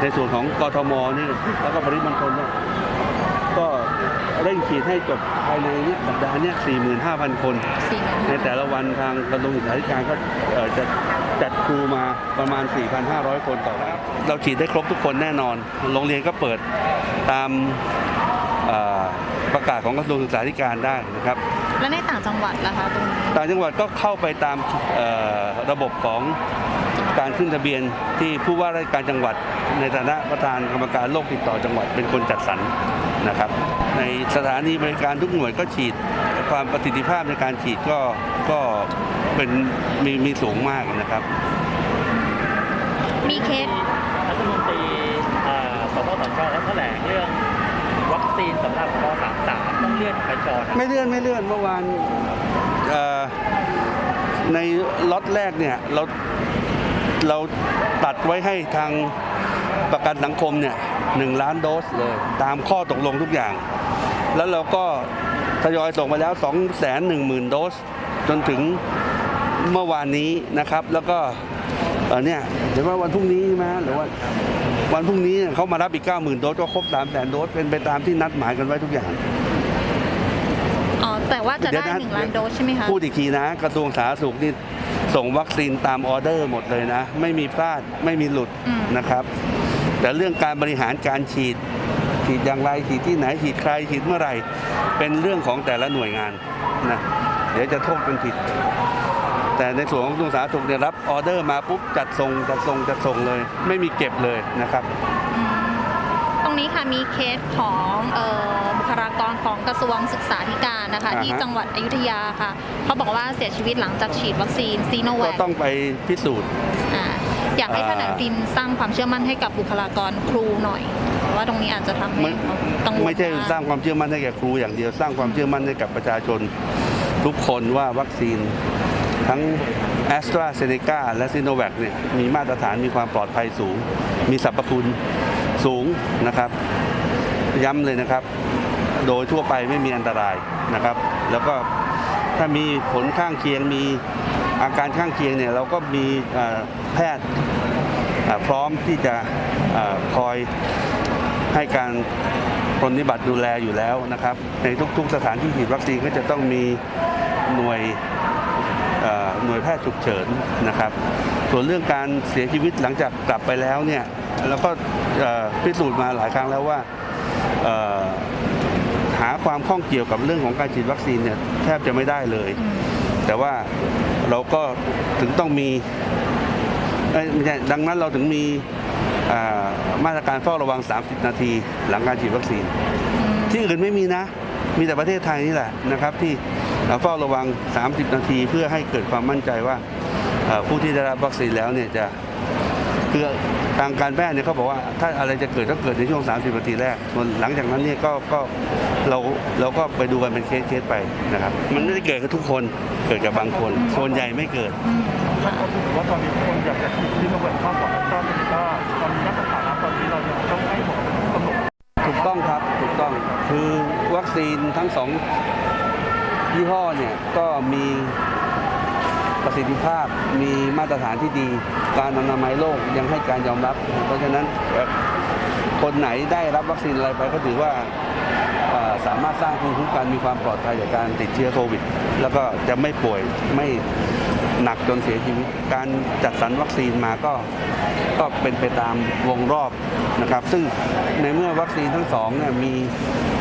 ในส่วนของกทมนี่แล้วก็ปริมณฑลเนี่ยก็เร่งฉีดให้จบภายในเนี่ยสัปดาห์เนี้45,000คนสี่หมื่นในแต่ละวันทางกระทรวงศึกษาธิการก็เอ่อจะจัดครูมาประมาณ 4,500 คนต่อวันเราฉีดได้ครบทุกคนแน่นอน โรงเรียนก็เปิดตามเอ่อประกาศของกระทรวงศึกษาธิการได้นะครับ และในต่างจังหวัดล่ะคะตรงนี้ต่างจังหวัดก็เข้าไปตามเอ่อระบบของ การขึ้นทะเบียนที่ผู้ว่าราชการจังหวัด ในฐานะประธานกรรมการโรคติดต่อจังหวัดเป็นคนจัดสรรนะครับ ในสถานีบริการทุกหน่วยก็ฉีดความประสิทธิภาพในการฉีดก็ก็เป็นมีมีสูงมากนะครับ มีเคสรัฐมนตรีเอ่อสปสชเขาแถลงเรื่องวัคซีนสำหรับป .33 ต้องเลื่อนไปจอนะไม่เลื่อนไม่เลื่อนเมื่อวานเอ่อในล็อตแรกเนี่ยเรา เราตัดไว้ให้ทางประกันสังคมเนี่ยหนึ่งล้านโดสเลยตามข้อตกลงทุกอย่าง แล้วเราก็ทยอยส่งไปแล้ว 2 1 0 0 0 0 โดส จนถึงเมื่อวานนี้นะครับ แล้วก็เอ่อเนี่ยเดี๋ยวว่าวันพรุ่งนี้ใช่ไหมหรือว่าวันพรุ่งนี้เนี่ยเขามารับอีก 90,000 โดสก็ครบ3 0 0 0 0โดสเป็นไปตามที่นัดหมายกันไว้ทุกอย่างอ๋อแต่ว่าจะเดี๋ยวได้นะหนึ่งล้านโดสใช่ไหมคะพูดอีกทีนะ กระทรวงสาธารณสุขนี่ ส่งวัคซีนตามออเดอร์หมดเลยนะ ไม่มีพลาดไม่มีหลุดอืมนะครับ แต่เรื่องการบริหารการฉีด ฉีดอย่างไรฉีดที่ไหนฉีดใครฉีดเมื่อไหร่ เป็นเรื่องของแต่ละหน่วยงานนะเดี๋ยวจะโทษกันผิด แต่ในส่วนของกระทรวงสาธารณสุขเนี่ยรับออเดอร์มาปุ๊บจัดส่งจัดส่งจัดส่งเลย ไม่มีเก็บเลยนะครับอืมตรงนี้ค่ะมีเคสของเอ่อ ทรวงศึกษาธิการนะคะอ่าฮะ ที่จังหวัดอยุธยาค่ะเขาบอกว่าเสียชีวิตหลังจากฉีดวัคซีนซีโนแวก็คต้องไปพิสูจน์อ่าอยากให้อ่าท่านอนุทินสร้างความเชื่อมั่นให้กับบุคลากรครูหน่อยเพราะว่าตรงนี้อาจจะทำให้ไม่กังวลไม่ใช่สร้างความเชื่อมั่นให้แก่ครูอย่างเดียวสร้างความเชื่อมั่นให้กับประชาชน ทุกคนว่าวัคซีน ทั้งแอสตราเซเนกาและซิโนแวคเนี่ยมีมาตรฐานมีความปลอดภัยสูง มีสรรพคุณสูงนะครับ ย้ำเลยนะครับ โดยทั่วไปไม่มีอันตรายนะครับ แล้วก็ถ้ามีผลข้างเคียงมีอาการข้างเคียงเนี่ยเราก็มีแพทย์พร้อมที่จะอ่อคอยให้การปฏิบัติดูแลอยู่แล้วนะครับ ในทุกๆสถานที่ฉีดวัคซีนก็จะต้องมีหน่วยหน่วยแพทย์ฉุกเฉินนะครับ ส่วนเรื่องการเสียชีวิตหลังจากกลับไปแล้วเนี่ยเราก็พิสูจน์มาหลายครั้งแล้วว่า หาความข้องเกี่ยวกับเรื่องของการฉีดวัคซีนเนี่ยแทบจะไม่ได้เลยอืมแต่ว่าเราก็ถึงต้องมีเอ้ยไม่ใช่ดังนั้นเราถึงมีอ่ามาตรการเฝ้าระวัง 30 นาทีหลังการฉีดวัคซีนอืมที่อื่นไม่มีนะ มีแต่ประเทศไทยนี่แหละนะครับ ที่เฝ้าระวัง 30 นาทีเพื่อให้เกิดความมั่นใจว่าเอ่อผู้ที่ได้รับวัคซีนแล้วเนี่ยจะ คือทางการแพทย์เนี่ยเขาบอกว่าถ้าอะไรจะเกิดก็เกิดในช่วง 30นาทีแรกส่วนหลังจากนั้นเนี่ยก็ก็เราเราก็ไปดูกันเป็นเคสเคสไปนะครับ มันไม่ได้เกิดกับทุกคนเกิดกับบางคน ส่วนใหญ่ไม่เกิดอืมค่ะว่าตอนนี้คนอยากจะฉีดซีโนแวคมากกว่าแอสตราเซเนกาตอนนี้นักสถานะตอนนี้เรายังต้องให้หมอกำหนดถูกต้องครับถูกต้องคือวัคซีนทั้งสองยี่ห้อเนี่ยก็มี ประสิทธิภาพมีมาตรฐานที่ดี การอนามัยโลกยังให้การยอมรับ เพราะฉะนั้นคนไหนได้รับวัคซีนอะไรไปก็ถือว่าสามารถสร้างภูมิคุ้มกันมีความปลอดภัยจากการติดเชื้อโควิด แล้วก็จะไม่ป่วยไม่หนักจนเสียชีวิต การจัดสรรวัคซีนมาก็ก็เป็นไปตามวงรอบนะครับ ซึ่งในเมื่อวัคซีนทั้งสองเนี่ยมี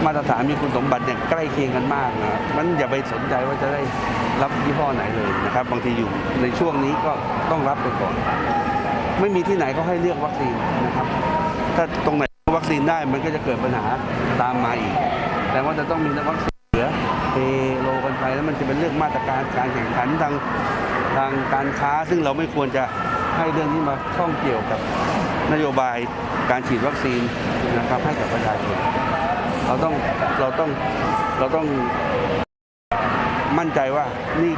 มาตรฐานมีคุณสมบัติเนี่ยใกล้เคียงกันมากนะมันอย่าไปสนใจว่าจะได้รับยี่ห้อไหนเลยนะครับ บางทีอยู่ในช่วงนี้ก็ต้องรับไปก่อน ไม่มีที่ไหนเขาให้เลือกวัคซีนนะครับ ถ้าตรงไหนวัคซีนได้มันก็จะเกิดปัญหาตามมาอีก แต่ว่าจะต้องมีวัคซีนเหลือเทโลกันไปแล้วมันจะเป็นเรื่องมาตรการการแข่งขันทางทางการค้า ซึ่งเราไม่ควรจะให้เรื่องนี้มาข้องเกี่ยวกับนโยบายการฉีดวัคซีนนะครับให้กับประชาชน เราต้องเราต้องเราต้องมั่นใจว่านี่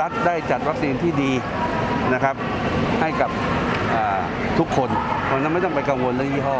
รัฐได้จัดวัคซีนที่ดีนะครับ ให้กับทุกคนเพราะนั้นไม่ต้องไปกังวลเรื่องยี่ห้อ